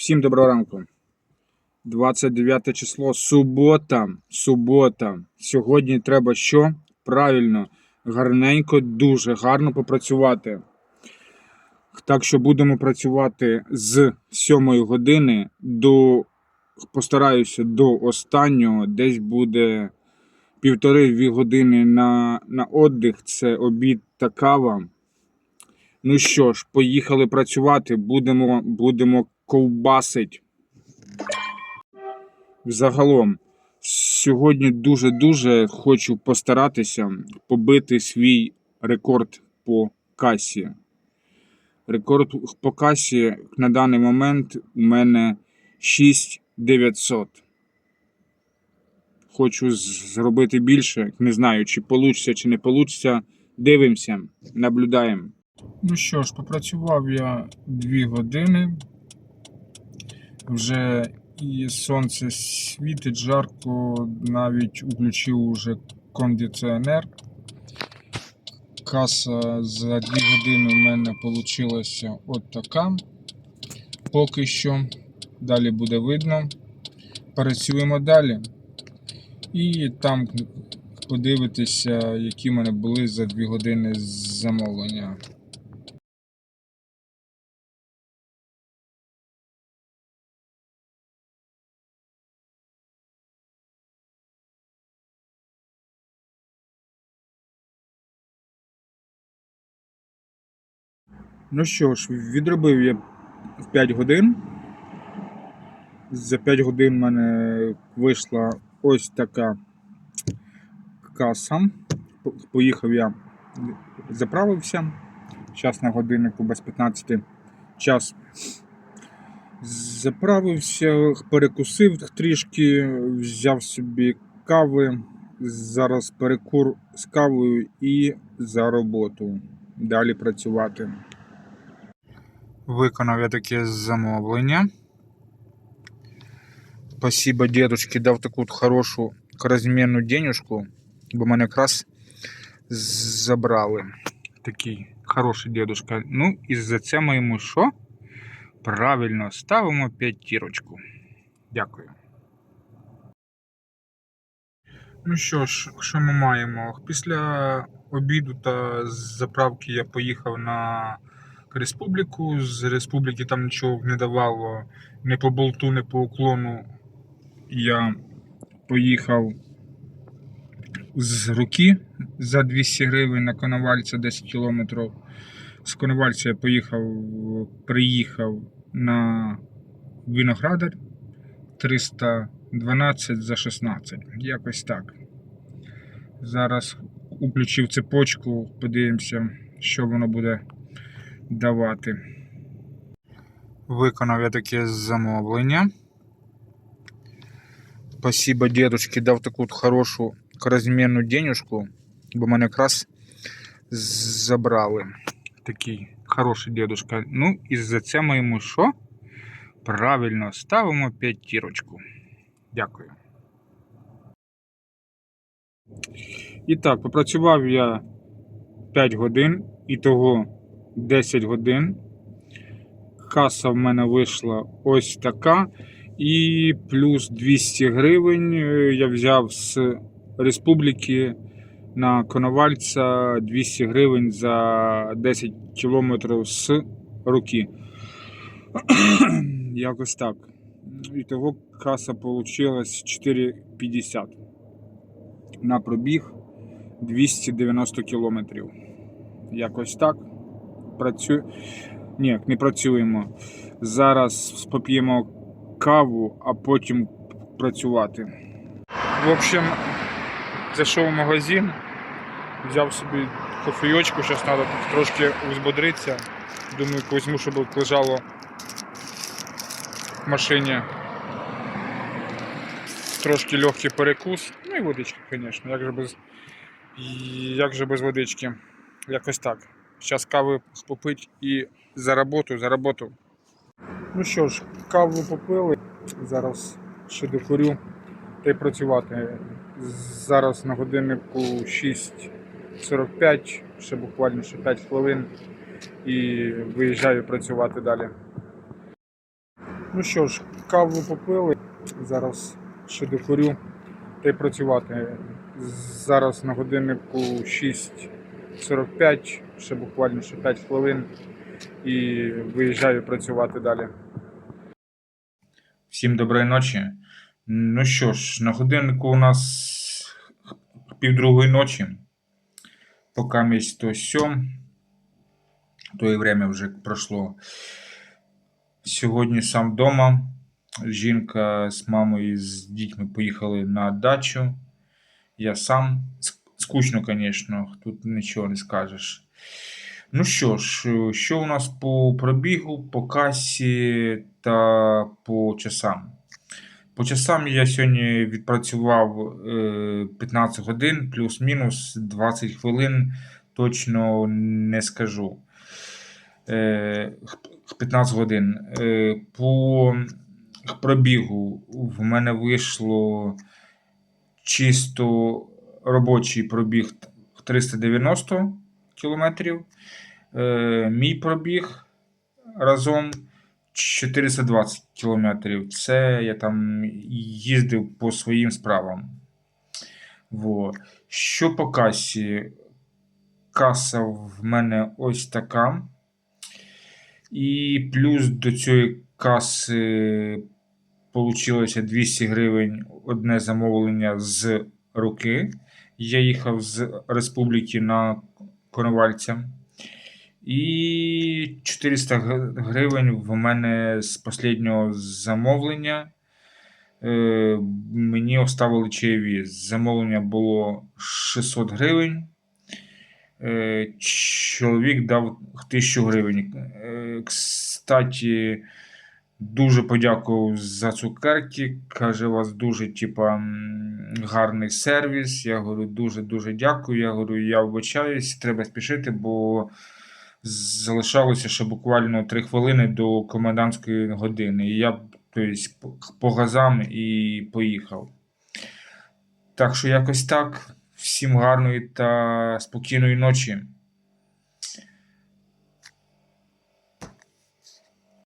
Всім доброго ранку. 29 число, субота. Субота. Сьогодні треба що? Правильно, гарненько, дуже гарно попрацювати. Так що будемо працювати з 7 години до постараюся до останнього. Десь буде півтори-дві години на, на отдих. Це обід та кава. Ну що ж, поїхали працювати, будемо, будемо ковбасить. Взагалом, сьогодні дуже-дуже хочу постаратися побити свій рекорд по касі. Рекорд по касі на даний момент у мене 6900. Хочу зробити більше. Не знаю, чи вийде, чи не вийде. Дивимося, наблюдаємо. Ну що ж, попрацював я 2 години. Вже і сонце світить жарко, навіть включив уже кондиціонер. Каса за 2 години в мене вийшла от така. Поки що. Далі буде видно. Працюємо далі. І там подивитися, які в мене були за 2 години замовлення. Ну що ж, відробив я в 5 годин. За 5 годин в мене вийшла ось така каса. Поїхав я, заправився. Час на годиннику без 15 час. Заправився, перекусив трішки, взяв собі кави. Зараз перекур з кавою і за роботу. Далі працювати. Виконав я таке замовлення. Спасибо дедушке, дав таку хорошу розмірну денежку, бо мене якраз забрали. Такий хороший дедушка. Ну, і за це ми йому що? Правильно, ставимо п'ятірочку. Дякую. Ну що ж, що ми маємо? Після обіду та заправки я поїхав на республіку. З республіки там нічого не давало ні по болту, ні по уклону. Я поїхав з руки за 200 гривень на Коновальця 10 кілометрів. З Коновальця я поїхав, приїхав на Виноградар 312 за 16. Якось так. Зараз включив цепочку, подивимося, що воно буде давати. Виконав я таке замовлення. Спасибо дедушке, дав таку хорошу розмірну денежку, бо мене якраз забрали. Такий хороший дедушка. Ну, і за це ми йому що? Правильно, ставимо п'ятірочку. Дякую. І так, попрацював я 5 годин, і того 10 годин. Каса в мене вийшла ось така. І плюс 200 гривень е, я взяв з республіки на Коновальця 200 гривень за 10 кілометрів з руки. Якось так. І того каса вийшла 4,50 на пробіг 290 кілометрів. Якось так. Працю... Ні, не працюємо. Зараз поп'ємо каву, а потім працювати. В общем, зайшов в магазин, взяв собі кофійочку, зараз треба трошки взбодритися. Думаю, візьму, щоб лежало в машині. Трошки легкий перекус. Ну і водички, звісно. Як же без, як же без водички? Якось так. Зараз кави попити і за роботу, за роботу. Ну що ж, каву попили. Зараз ще докурю та й працювати. Зараз на годиннику 6.45, ще буквально ще 5 хвилин і виїжджаю працювати далі. Ну що ж, каву попили. Зараз ще докурю та й працювати. Зараз на годиннику 6.45, ще буквально ще 5 хвилин і виїжджаю працювати далі. Всім доброї ночі. Ну що ж, на годиннику у нас півдругої ночі. Поки місць то сьом, то время вже пройшло. Сьогодні сам вдома. Жінка з мамою і з дітьми поїхали на дачу. Я сам. Ск- Скучно, звісно, тут нічого не скажеш. Ну що ж, що у нас по пробігу, по касі та по часам? По часам я сьогодні відпрацював е, 15 годин, плюс-мінус 20 хвилин, точно не скажу. Е, 15 годин. Е, По пробігу в мене вийшло чисто робочий пробіг 390 кілометрів. Е, Мій пробіг разом 420 кілометрів. Це я там їздив по своїм справам. Во. Що по касі? Каса в мене ось така. І плюс до цієї каси получилося 200 гривень одне замовлення з руки. Я їхав з республіки на Коновальця. І 400 гривень в мене з останнього замовлення. Е, мені оставили чаєві. Замовлення було 600 гривень. Е, чоловік дав 1000 гривень. Е, кстати, дуже подякував за цукерки. Каже, вас дуже типа, гарний сервіс. Я говорю, дуже-дуже дякую. Я говорю, я вибачаюсь, треба спішити, бо залишалося ще буквально 3 хвилини до комендантської години. І я тобто, по газам і поїхав. Так що якось так. Всім гарної та спокійної ночі.